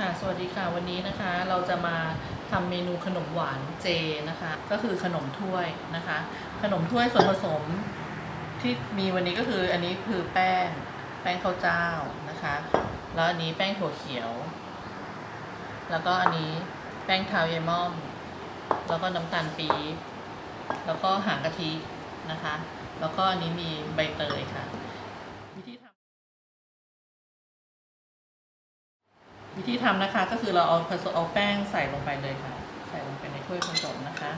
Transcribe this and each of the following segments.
ค่ะสวัสดีค่ะวันนี้นะคะเราจะมาทำเมนูขนมหวานเจนะคะ ก็คือขนมถ้วยนะคะ ขนมถ้วยส่วนผสมที่มีวันนี้ก็คืออันนี้คือแป้งแป้งข้าวเจ้านะคะ แล้วอันนี้แป้งถั่วเขียว แล้วก็อันนี้แป้งทาเยมอม แล้วก็น้ำตาลปี๊บแล้วก็หางกะทินะคะ แล้วก็อันนี้มีใบเตยค่ะ วิธีทำนะคะก็คือเราเอาผสมเอาแป้งใส่ลงไปเลยค่ะ ใส่ลงไปในถ้วยผสมนะคะ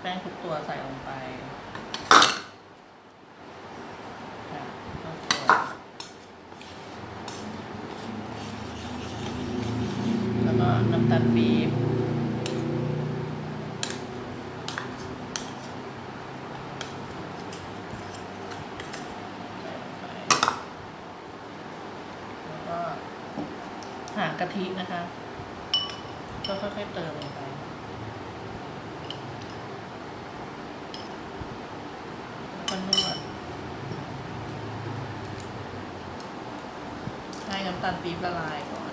แป้งทุกตัวใส่ลงไปแล้วก็น้ำตาลปี๊บใส่ลงไป แล้วก็หางกะทินะคะ ก็ค่อยๆเติมลงไปแล้วก็นวดให้น้ำตาลปี๊บละลายก่อน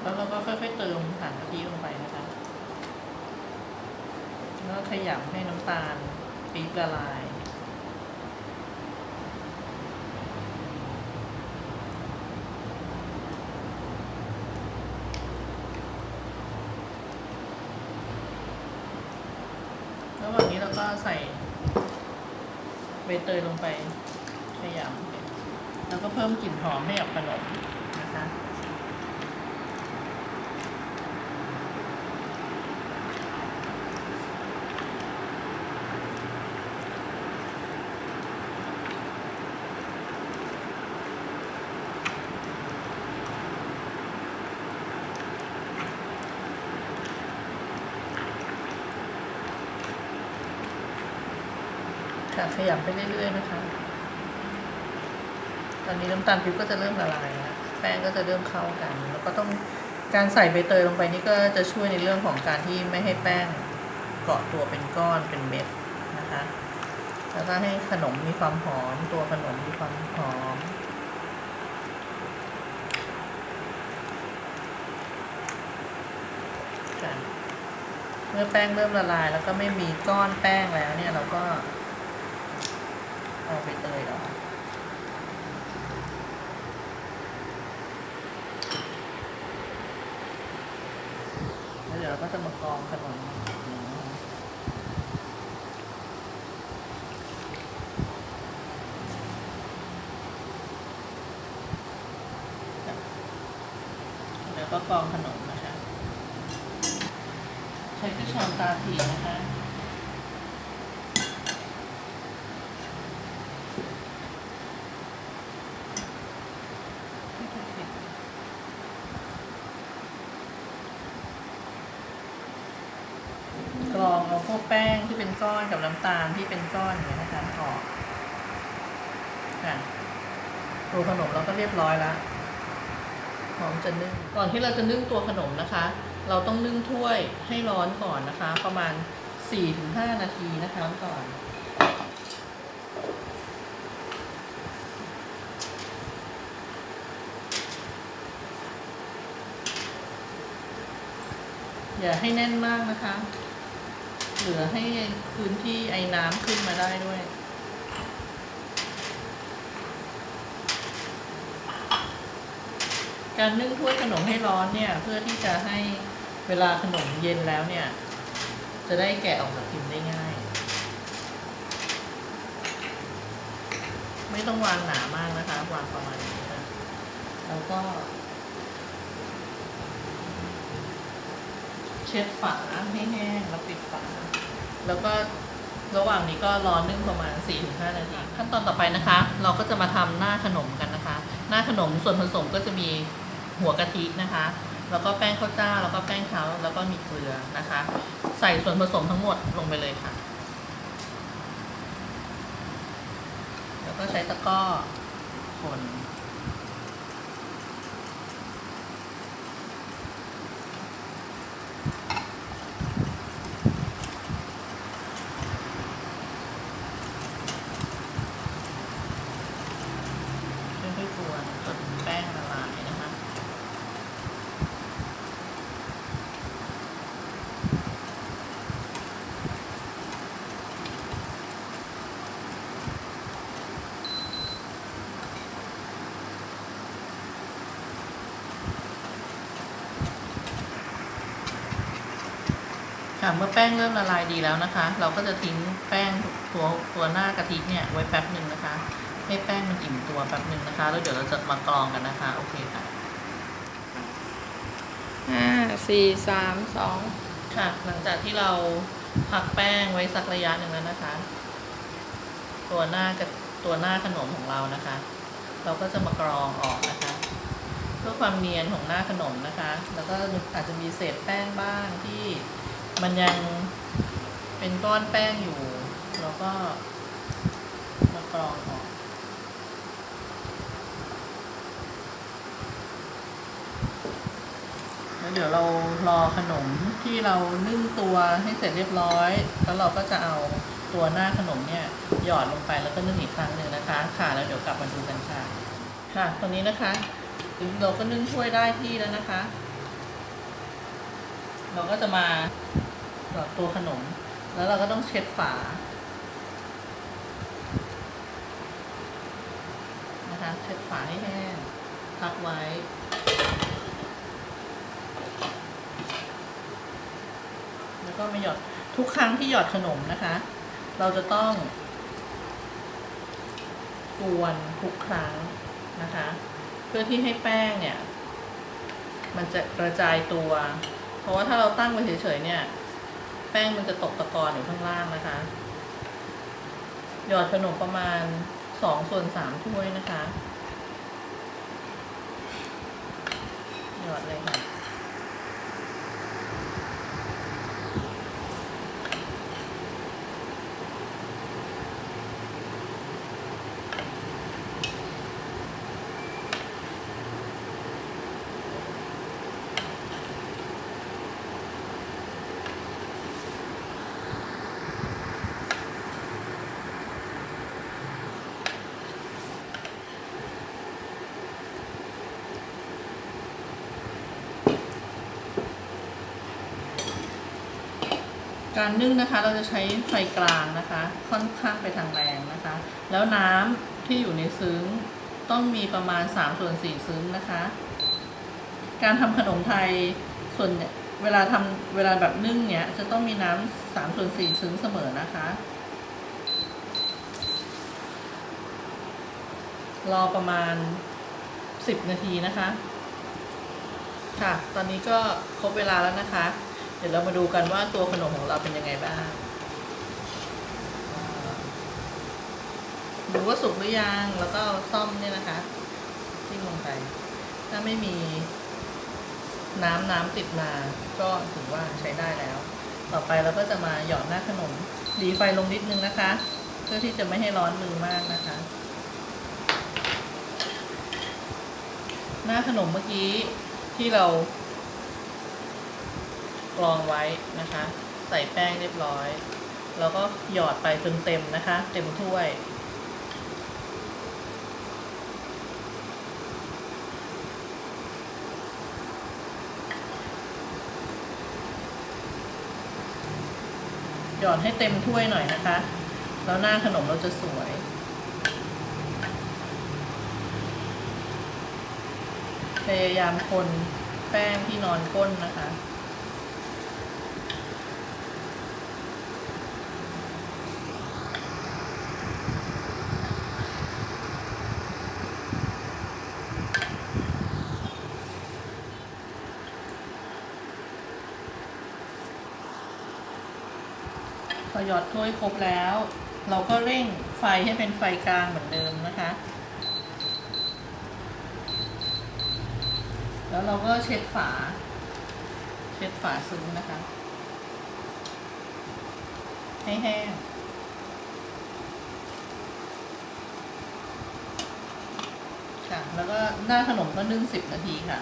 แล้วเราก็ค่อยๆเติมหางกะทิลงไปนะคะ แล้วขยำให้น้ำตาลปี๊บละลาย ระหว่างนี้เราก็ ใส่ใบเตยลงไปขยำแล้วก็เพิ่มกลิ่นหอมให้กับขนมนะคะ ค่ะ ขยำไปเรื่อยๆนะคะ ตอนนี้น้ำตาลปี๊บก็จะเริ่มละลายแล้วแป้งก็จะเริ่มเข้ากัน แล้วก็ต้องการใส่ใบเตยลงไปนี่ก็จะช่วยในเรื่องของการที่ไม่ให้แป้งเกาะตัวเป็นก้อนเป็นเม็ดนะคะ แล้วก็ให้ขนมมีความหอม ตัวขนมมีความหอมเมื่อแป้งเริ่มละลาย แล้วก็ไม่มีก้อนแป้งแล้วเนี่ยเราก็ เอาไปเตยออแล้วเดี๋ยวเราก็จะมากรองขนมแล้วก็กรองขนมนะคะ ใช้กระชอนตาผีนะคะ กรองเอาพวกแป้งที่เป็น ก้อนกับน้ำตาลที่เป็นก้อนอย่างนี้ยนะคะออกค่ะตัวขนมเราก็เรียบร้อยแล้วพร้อมจะนึ่ง ก่อนที่เราจะนึ่งตัวขนมนะคะ เราต้องนึ่งถ้วยให้ร้อนก่อนนะคะ ประมาณ 4-5 นาทีนะคะก่อนอย่าให้แน่นมากนะคะ เหลือให้พื้นที่ไอ้น้ำขึ้นมาได้ด้วย การนึ่งถ้วยขนมให้ร้อนเนี่ย เพื่อที่จะให้เวลาขนมเย็นแล้วเนี่ย จะได้แกะออกจากพิมพ์ได้ง่าย ไม่ต้องวางหนามากนะคะ วางประมาณนี้ค่ะแล้วก็ เช็ดฝาให้แห้งแล้วปิดฝา แล้วก็ระหว่างนี้ก็รอนึ่งประมาณ 4-5 นาที ขั้นตอนต่อไปนะคะ เราก็จะมาทำหน้าขนมกันนะคะ หน้าขนมส่วนผสมก็จะมีหัวกะทินะคะ แล้วก็แป้งข้าวเจ้า แล้วก็แป้งเท้าแล้วก็มีเกลือนะคะ ใส่ส่วนผสมทั้งหมดลงไปเลยค่ะ แล้วก็ใช้ตะกร้อคน ค่ะเมื่อแป้งเริ่มละลายดีแล้วนะคะ เราก็จะทิ้งแป้งตัวตัวหน้ากะทิเนี่ยไว้แป๊บหนึ่งนะคะ ให้แป้งมันอิ่มตัวแป๊บหนึ่งนะคะ แล้วเดี๋ยวเราจะมากรองกันนะคะ โอเคค่ะห้าสี่สามสองค่ะ หลังจากที่เราพักแป้งไว้สักระยะหนึ่งแล้วนะคะ ตัวหน้ากับตัวหน้าขนมของเรานะคะ เราก็จะมากรองออกนะคะ เพื่อความเนียนของหน้าขนมนะคะ แล้วก็อาจจะมีเศษแป้งบ้างที่ มันยังเป็นก้อนแป้งอยู่เราก็มากรองออกแล้วเดี๋ยวเรารอขนมที่เรานึ่งตัวให้เสร็จเรียบร้อย แล้วเราก็จะเอาตัวหน้าขนมเนี่ย หยอดลงไปแล้วก็นึ่งอีกครั้งหนึ่งนะคะ ค่ะแล้วเดี๋ยวกลับมาดูกันค่ะ ค่ะตรงนี้นะคะเราก็นึ่งถ้วยได้ที่แล้วนะคะ เราก็จะมาหยอดตัวขนม แล้วเราก็ต้องเช็ดฝานะคะเช็ดฝาให้แห้งพักไว้แล้วก็มาหยอดทุกครั้งที่หยอดขนมนะคะ เราจะต้องกวนทุกครั้งนะคะ เพื่อที่ให้แป้งเนี่ย มันจะกระจายตัว ราะว่าถ้าเราตั้งไว้เฉยๆเนี่ย แป้งมันจะตกตะกอนอยู่ข้างล่างนะคะ หยอดขนมประมาณสองส่วนสามถ้วยนะคะ หยอดเลยค่ะ การนึ่งนะคะเราจะใช้ไฟกลางนะคะ ค่อนข้างไปทางแรงนะคะ แล้วน้ำที่อยู่ในซึ้งต้องมีประมาณ3ส่วน4ซึ้งนะคะ การทำขนมไทยส่วนเนี่ยเวลาทำเวลาแบบนึ่งเนี่ยจะต้องมีน้ำสามส่วนสี่ซึ้งเสมอนะคะ รอประมาณ10นาทีนะคะ ค่ะ ตอนนี้ก็ครบเวลาแล้วนะคะ เดี๋ยวเรามาดูกันว่าตัวขนมของเราเป็นยังไงบ้างดูว่าสุกหรือยัง แล้วก็ซ่อมเนี่ยนะคะจิ้มลงไป ถ้าไม่มีน้ำน้ำติดมา ก็ถือว่าใช้ได้แล้ว ต่อไปเราก็จะมาหยอดหน้าขนมหลีไฟลงนิดนึงนะคะ เพื่อที่จะไม่ให้ร้อนมือมากนะคะ หน้าขนมเมื่อกี้ที่เรา กรองไว้นะคะ ใส่แป้งเรียบร้อย แล้วก็หยอดไปจนเต็มนะคะ เต็มถ้วย หยอดให้เต็มถ้วยหน่อยนะคะ แล้วหน้าขนมเราจะสวยพยายามคนแป้งที่นอนก้นนะคะ หยอดถ้วยครบแล้ว เราก็เร่งไฟให้เป็นไฟกลางเหมือนเดิมนะคะ แล้วเราก็เช็ดฝา เช็ดฝาซึ้งนะคะ ให้แห้งค่ะ แล้วก็หน้าขนมก็นึ่งสิบนาทีค่ะ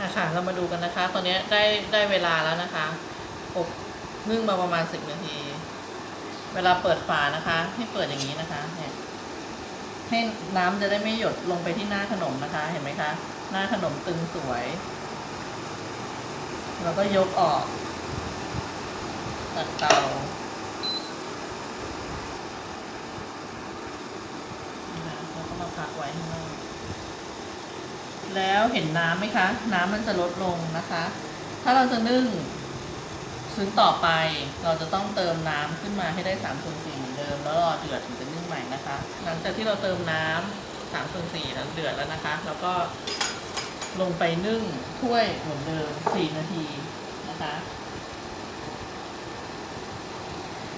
อะค่ะ เรามาดูกันนะคะ ตอนนี้ได้ได้เวลาแล้วนะคะอบ นึ่งมาประมาณสิบนาที เวลาเปิดฝานะคะ ให้เปิดอย่างนี้นะคะ เนี่ย ให้น้ำจะได้ไม่หยดลงไปที่หน้าขนมนะคะ เห็นไหมคะ หน้าขนมตึงสวย แล้วก็ยกออกตัดเตาแล้วก็มาพักไว้ข้างนอกแล้วเห็นน้ำไหมคะ น้ำมันจะลดลงนะคะ ถ้าเราจะนึ่ง ซึ่งต่อไปเราจะต้องเติมน้ำขึ้นมาให้ได้3ส่วน4เหมือนเดิม แล้วรอเดือดถึงจะนึ่งใหม่นะคะ หลังจากที่เราเติมน้ำ3ส่วน4แล้วเดือดแล้วนะคะ แล้วก็ลงไปนึ่งถ้วยเหมือนเดิม 4 นาทีนะคะ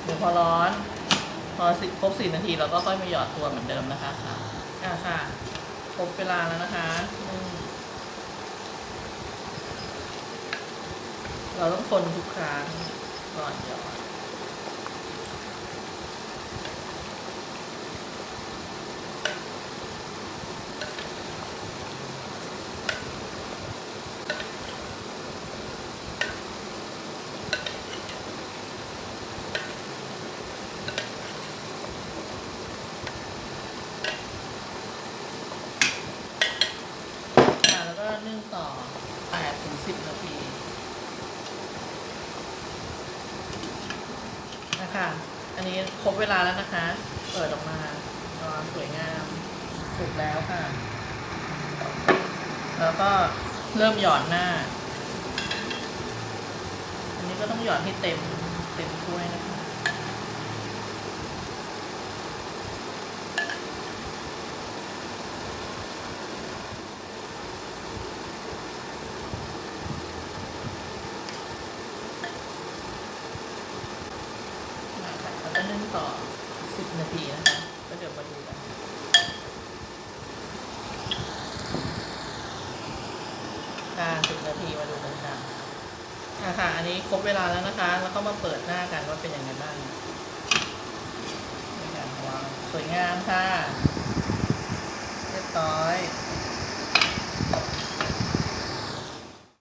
เดี๋ยวพอร้อน พอสิครบ 4 นาทีเราก็ค่อยมาหยอดตัวเหมือนเดิมนะคะค่ะอะค่ะครบเวลาแล้วนะคะนึ่ง เราต้องคนทุกครั้งก่อนหยอด ค่ะแล้วก็นึ่งต่อ8ถึง10 นาทีนะคะ อันนี้ ครบเวลาแล้วนะคะ เปิดออกมาสวยงามสุกแล้วค่ะ แล้วก็เริ่มหยอดหน้า อันนี้ก็ต้องหยอดให้เต็มเต็มถ้วยนะคะแล้วก็นึ่งต่อ 10 นา ทีนะคะก็เดี๋ยวมาดูกันค่ะ10นาทีมาดูกันค่ะอะค่ะ อันนี้ครบเวลาแล้วนะคะ แล้วก็มาเปิดหน้ากันว่าเป็นยังไงบ้างนี่ค่ะวางสวยงามค่ะ เรียบร้อย